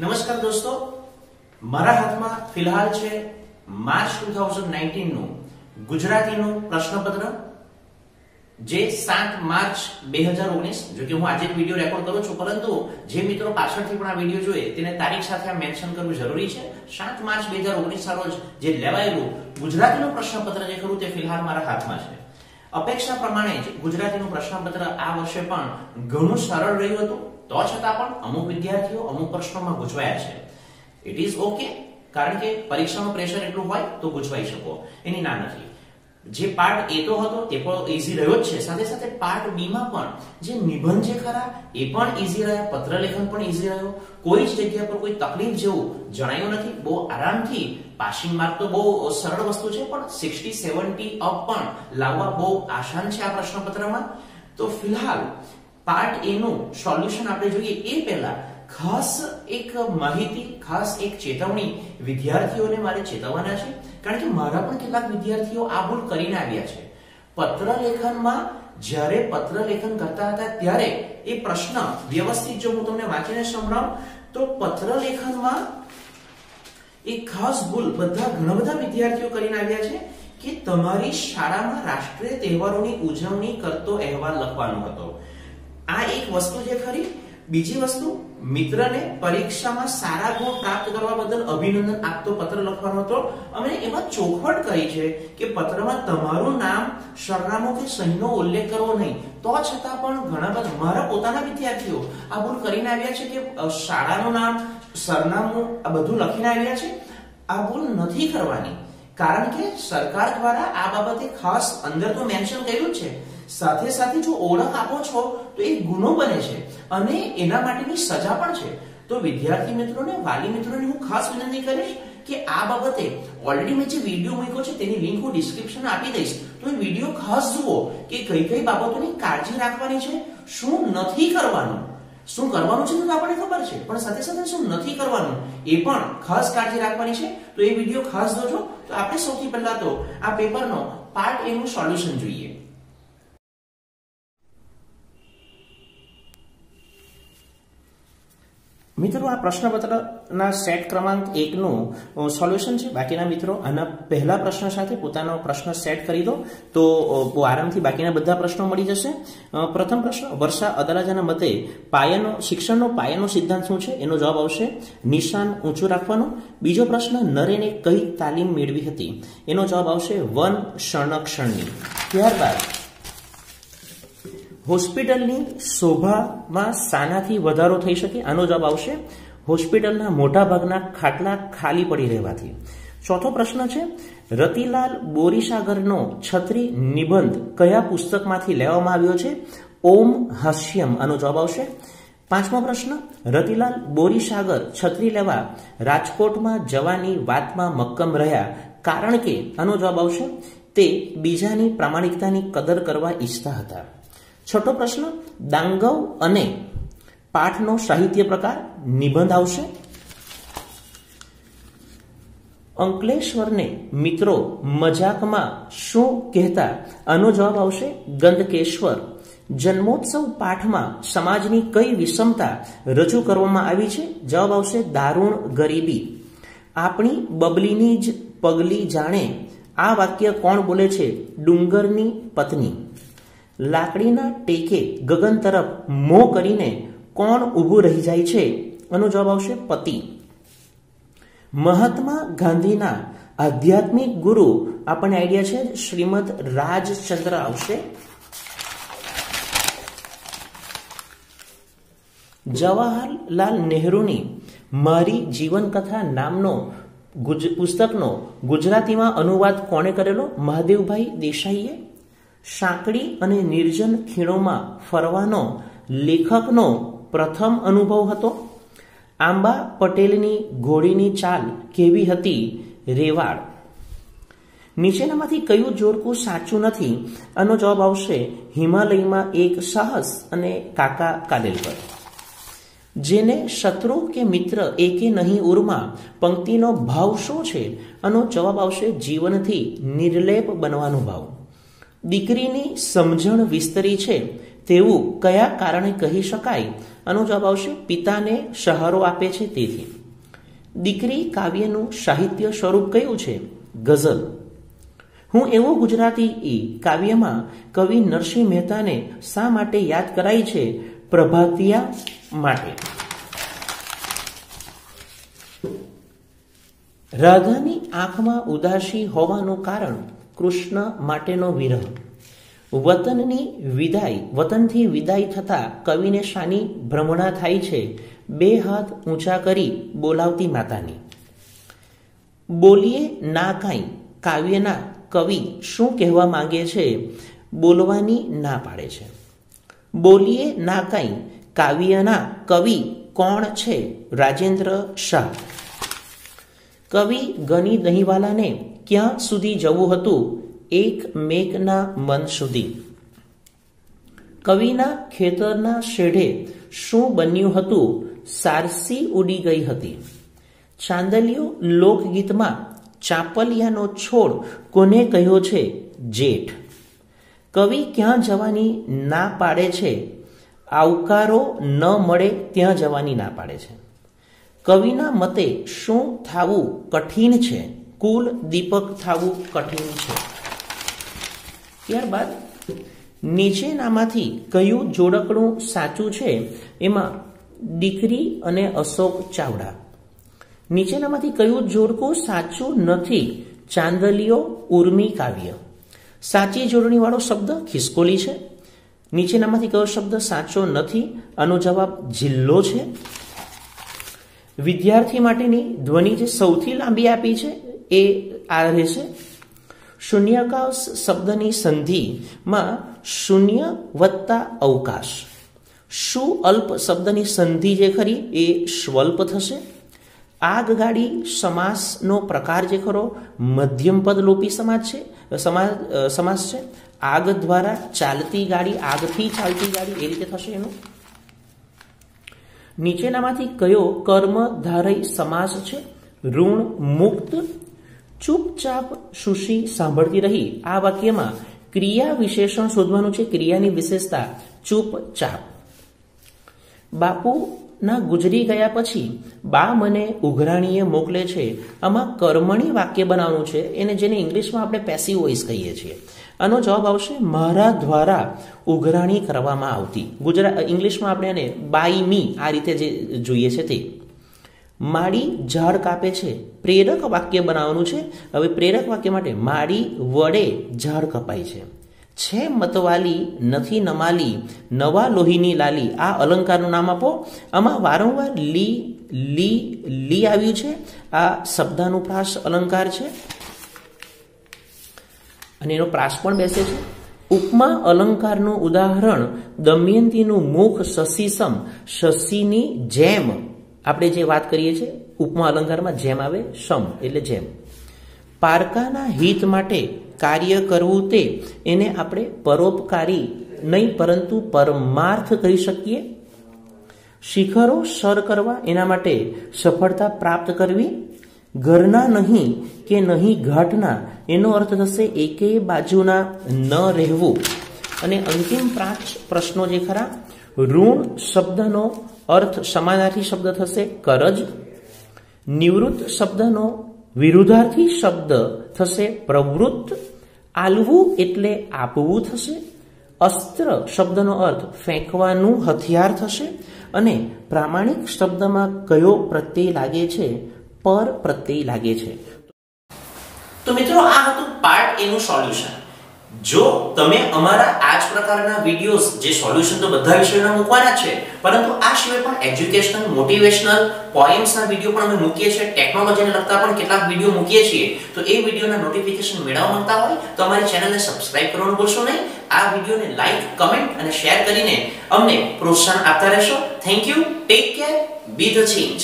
નમસ્કાર દોસ્તો. મારા હાથમાં ફિલહાલ છે માર્ચ ટુ થાઉઝન્ડ નાઇન્ટીનનું ગુજરાતીનું પ્રશ્નપત્ર જે સાત માર્ચ બે હજાર ઓગણીસ, જો કે હું આજે જ વીડિયો રેકોર્ડ કરું છું, પરંતુ જે મિત્રો પાછળથી પણ આ વીડિયો જોઈએ તેને તારીખ સાથે આ મેન્શન કરવું જરૂરી છે. સાત માર્ચ બે હજાર ઓગણીસ ના રોજ જે લેવાયેલું ગુજરાતીનું પ્રશ્નપત્ર જે ખરું તે ફિલહાલ મારા હાથમાં છે. અપેક્ષા પ્રમાણે જ ગુજરાતીનું પ્રશ્નપત્ર આ વર્ષે પણ ઘણું સરળ રહ્યું હતું. તો છતાં પણ અમુક વિદ્યાર્થીઓ અમુક પ્રશ્નોમાં ગૂંચવાયા છે. ઇટ ઇઝ ઓકે કારણ કે પરીક્ષાનું પ્રેશર એટલું હોય તો ગૂંચવાઈ શકો. એની ના નથી. જે પાર્ટ એ તો હતો, તે પણ ઈઝી રહ્યો જ છે. સાથે સાથે પાર્ટ બી માં પણ જે નિબંધ છે ખરા, એ પણ ઈઝી રહ્યા. પત્રલેખન પણ ઈઝી રહ્યો. કોઈ જ જગ્યા પર કોઈ તકલીફ જેવું જણાયું નથી. બહુ આરામથી પાસિંગ માર્ક તો બહુ સરળ વસ્તુ છે, પણ સિક્સટી સેવન્ટી અપ પણ લાવવા બહુ આસાન છે આ પ્રશ્નપત્રમાં. તો ફિલહાલ પાર્ટ એ નું સોલ્યુશન આપણે જોઈએ એ પહેલા ખાસ એક માહિતી, ખાસ એક ચેતવણી વિદ્યાર્થીઓને મારે ચેતવવાના છે. કારણ કે મારા પણ કેટલાક વિદ્યાર્થીઓ આ ભૂલ કરીને આવ્યા છે. પત્ર લેખનમાં જ્યારે પત્ર લેખન કરતા હતા ત્યારે એ પ્રશ્ન વ્યવસ્થિત જો હું તમને વાંચીને સંભળાવું, તો પત્ર લેખનમાં એક ખાસ ભૂલ બધા ઘણા બધા વિદ્યાર્થીઓ કરીને આવ્યા છે કે તમારી શાળામાં રાષ્ટ્રીય તહેવારોની ઉજવણી કરતો અહેવાલ લખવાનો હતો. આ એક વસ્તુ છે ખરી. બીજી વસ્તુ, મિત્રને પરીક્ષામાં સારા ગુણ પ્રાપ્ત કરવા બદલ અભિનંદન આપતો પત્ર લખવાનો હતો. અમે એમાં ચોખવટ કરી છે કે પત્રમાં તમારું નામ, સરનામું કે સહીનો ઉલ્લેખ કરવો નહીં. તો છતાં પણ ઘણા બધા મારા પોતાના વિદ્યાર્થીઓ આ ભૂલ કરીને આવ્યા છે કે શાળાનું નામ, સરનામું આ બધું લખીને આવ્યા છે. આ ભૂલ નથી કરવાની. કારણ કે સરકાર દ્વારા આ બાબતે ખાસ અંદર તો મેન્શન કર્યું છે. સાથે સાથે જો ઓળખ આપો છો, તો એ ગુનો બને છે અને એના માટેની સજા પણ છે. તો વિદ્યાર્થી મિત્રોને, વાલી મિત્રોને હું ખાસ વિનંતી કરીશ કે આ બાબતે ઓલરેડી મેં જે વીડિયો મૂક્યો છે તેની લિંક હું ડિસ્ક્રિપ્શન આપી દઈશ. તો એ વીડિયો ખાસ જુઓ કે કઈ કઈ બાબતોની કાળજી રાખવાની છે, શું નથી કરવાનું. શું કરવાનું છે તો આપણને ખબર છે, પણ સાથે સાથે શું નથી કરવાનું એ પણ ખાસ કાળજી રાખવાની છે. તો એ વીડિયો ખાસ જોજો. તો આપણે સૌથી પહેલા તો આ પેપરનો પાર્ટ એનું સોલ્યુશન જોઈએ. મિત્રો, આ પ્રશ્નપત્રના સેટ ક્રમાંક એકનું સોલ્યુશન છે. બાકીના મિત્રો, આના પહેલા પ્રશ્ન સાથે પોતાનો પ્રશ્ન સેટ કરી દો. તો આરામથી બાકીના બધા પ્રશ્નો મળી જશે. પ્રથમ પ્રશ્ન, વર્ષા અદાલાજાના મતે પાયાનો, શિક્ષણનો પાયાનો સિદ્ધાંત શું છે? એનો જવાબ આવશે, નિશાન ઊંચું રાખવાનું. બીજો પ્રશ્ન, નરેને કઈ તાલીમ મેળવી હતી? એનો જવાબ આવશે, વન ક્ષણક્ષણની. ત્યારબાદ હોસ્પિટલની શોભામાં શાનાથી વધારો થઈ શકે, આનો જવાબ આવશે, હોસ્પિટલના મોટાભાગના ખાટલા ખાલી પડી રહેવાથી. ચોથો પ્રશ્ન છે, રતિલાલ બોરીસાગરનો છત્રી નિબંધ કયા પુસ્તકમાંથી લેવામાં આવ્યો છે? ઓમ હાસ્યમ, આનો જવાબ આવશે. પાંચમો પ્રશ્ન, રતિલાલ બોરીસાગર છત્રી લેવા રાજકોટમાં જવાની વાતમાં મક્કમ રહ્યા, કારણ કે, આનો જવાબ આવશે, તે બીજાની પ્રામાણિકતાની કદર કરવા ઈચ્છતા હતા. છઠ્ઠો પ્રશ્ન, દાંગવ અને પાઠનો સાહિત્ય પ્રકાર નિબંધ આવશે. અંકલેશ્વરને મિત્રો મજાકમાં શું કહેતા? આનો જવાબ આવશે ગંદકેશ્વર જન્મોત્સવ પાઠમાં સમાજની કઈ વિષમતા રજૂ કરવામાં આવી છે? જવાબ આવશે, દારૂણ ગરીબી. આપણી બબલીની જ પગલી જાણે આ વાક્ય કોણ બોલે છે? ડુંગરની પત્ની. લાકડીના ટેકે ગગન તરફ મોં કરીને કોણ ઊભું રહી જાય છે? એનો જવાબ આવશે પતિ. મહાત્મા ગાંધીના આધ્યાત્મિક ગુરુ આપણને આઈડિયા છે? શ્રીમદ રાજચંદ્ર આવશે. જવાહરલાલ નહેરુની મારી જીવનકથા નામનો પુસ્તકનો ગુજરાતીમાં અનુવાદ કોણે કરેલો? મહાદેવભાઈ દેસાઈએ સાંકડી અને નિર્જન ખીણોમાં ફરવાનો લેખકનો પ્રથમ અનુભવ હતો. આંબા પટેલની ઘોડીની ચાલ કેવી હતી રેવાડ નીચેનામાંથી કયું જોડકું સાચું નથી? આનો જવાબ આવશે હિમાલયમાં એક સાહસ અને કાકા કાદેલકર જેને શત્રુ કે મિત્ર એકે નહીં ઉર્મા, પંક્તિનો ભાવ શું છે? આનો જવાબ આવશે જીવનથી નિર્લેપ બનવાનો ભાવ. દીકરીની સમજણ વિસ્તરી છે. તેવું કયા કારણે કહી શકાય? આનો જવાબ આવશે, પિતાને સહારો આપે છે તેથી. દીકરી કાવ્યનું સાહિત્ય સ્વરૂપ કયું છે? ગઝલ. હું એવો ગુજરાતી કાવ્યમાં કવિ નરસિંહ મહેતાને શા માટે યાદ કરાય છે? પ્રભાતિયા માટે. રાધાની આંખમાં ઉદાસી હોવાનું કારણ કૃષ્ણ માટેનો વિરહ. વતનની વિદાય, વતનથી વિદાય થતા કવિને શાની ભ્રમણા થાય છે. બે હાથ ઊંચા કરી બોલાવતી માતાની. બોલીએ ના કાંઈ, કાવ્યના કવિ શું કહેવા માંગે છે? બોલવાની ના પાડે છે. બોલીએ ના કાંઈ, કાવ્યના કવિ કોણ છે? રાજેન્દ્ર શાહ. કવિ ગની દહીંવાલાને ક્યાં સુધી જવું હતું? એક મેઘના મન સુધી. કવિના ખેતરના શેઢે શું બન્યું હતું? સારસી ઉડી ગઈ હતી. ચાંદલિયો લોકગીતમાં ચાપલિયાનો છોડ કોને કહ્યો છે? જેઠ. કવિ ક્યાં જવાની ના પાડે છે? આવકારો ન મળે ત્યાં જવાની ના પાડે છે. કવિના મતે શું થવું કઠિન છે? કુલ દીપક થવું કઠિન છે. ત્યારબાદ નીચેનામાંથી કયું જોડકણું સાચું છે એમાં દીકરી અને અશોક ચાવડા. નીચેનામાંથી કયું જોડકું સાચું નથી ચાંદલીઓ ઉર્મી કાવ્ય. સાચી જોડણીવાળો શબ્દ ખિસકોલી છે. નીચેનામાંથી કયો શબ્દ સાચો નથી આનો જવાબ જિલ્લો છે. વિદ્યાર્થી માટેની ધ્વનિ જે સૌથી લાંબી આપી છે એ આ રહેશે શૂન્યાકાશ શબ્દની સંધિમાં શૂન્ય વત્તા અવકાશ. શું અલ્પ શબ્દની સંધિ જે ખરી એ સ્વલ્પ થશે? આગગાડી સમાસનો પ્રકાર જે ખરો મધ્યમ પદ લોપી સમાજ છે સમાસ છે. આગ દ્વારા ચાલતી ગાડી, આગથી ચાલતી ગાડી એ રીતે થશે એનું. નીચેનામાંથી કયો કર્મ ધારય સમાસ છે? ઋણ, મુક્ત ચૂપચાપ સુશી સાંભળતી રહી. આ વાક્યમાં ક્રિયા વિશેષણ શોધવાનું છે. ક્રિયાની વિશેષતા ચૂપચાપ. બાપુ ના ગુજરી ગયા પછી બા મને ઉઘરાણીએ મોકલે છે. આમાં કર્મણી વાક્ય બનાવવાનું છે. એને જેને ઇંગ્લિશમાં આપણે પેસિવ વોઇસ કહીએ છીએ. આનો જવાબ આવશે, મારા દ્વારા ઉઘરાણી કરવામાં આવતી. ગુજરાત ઇંગ્લિશમાં આપણે એને બાય મી આ રીતે જે જોઈએ છે તે. માડી ઝાડ કાપે છે. પ્રેરક વાક્ય બનાવવાનું છે. હવે પ્રેરક વાક્ય માટે માળી વડે ઝાડ કપાય છે. છે મતવાલી, નથી નમાલી, નવા લોહીની લાલી, આ અલંકારનું નામ આપો. આમાં વારંવાર લી લી લી આવ્યું છે. આ શબ્દાનુપ્રાસ અલંકાર છે. અને એનો પ્રાસ પણ બેસે છે. ઉપમા અલંકારનું ઉદાહરણ દમયંતીનું મુખ શશીસમ શશીની જેમ. આપણે જે વાત કરીએ છીએ, ઉપમા અલંકારમાં જેમ આવે સમ એટલે જેમ. પારકાના હિત માટે કાર્ય કરવું તે એને આપણે પરોપકારી નહીં, પરંતુ પરમાર્થ કહી શકીએ. શિખરો સર કરવા એના માટે સફળતા પ્રાપ્ત કરવી. ઘરના નહીં કે નહીં ઘાટના, એનો અર્થ થશે એકેય બાજુના ન રહેવું. અને અંતિમ પાંચ પ્રશ્નો જે ખરા, ઋણ શબ્દનો અર્થ સમાનાર્થી શબ્દ થશે? કરજ. નિવૃત્ત શબ્દનો વિરુદ્ધાર્થી શબ્દ થશે પ્રવૃત્ત. આલવું એટલે આપવું થશે. અસ્ત્ર શબ્દનો અર્થ ફેંકવાનું હથિયાર થશે. અને પ્રામાણિક શબ્દમાં કયો પ્રત્યય લાગે છે? પર પ્રત્યય લાગે છે. તો મિત્રો, આ હતું પાર્ટ એનું સોલ્યુશન. જો તમે અમારા આ જ પ્રકારના વિડીયોઝ જે સોલ્યુશન તો બધા વિષયોના મૂકવાના છે, પરંતુ આ સિવાય પણ એજ્યુકેશનલ મોટિવેશનલ પોએમ્સના વીડિયો પણ અમે મૂકીએ છીએ ટેકનોલોજીને લગતા પણ કેટલાક વીડિયો મૂકીએ છીએ, તો એ વિડીયોના નોટિફિકેશન મેળવવા માંગતા હોય તો અમારી ચેનલને સબસ્ક્રાઇબ કરવાનું ભૂલશો નહીં. આ વિડીયોને લાઈક કમેન્ટ અને શેર કરીને અમને પ્રોત્સાહન આપતા રહેશો. Thank you take care be the change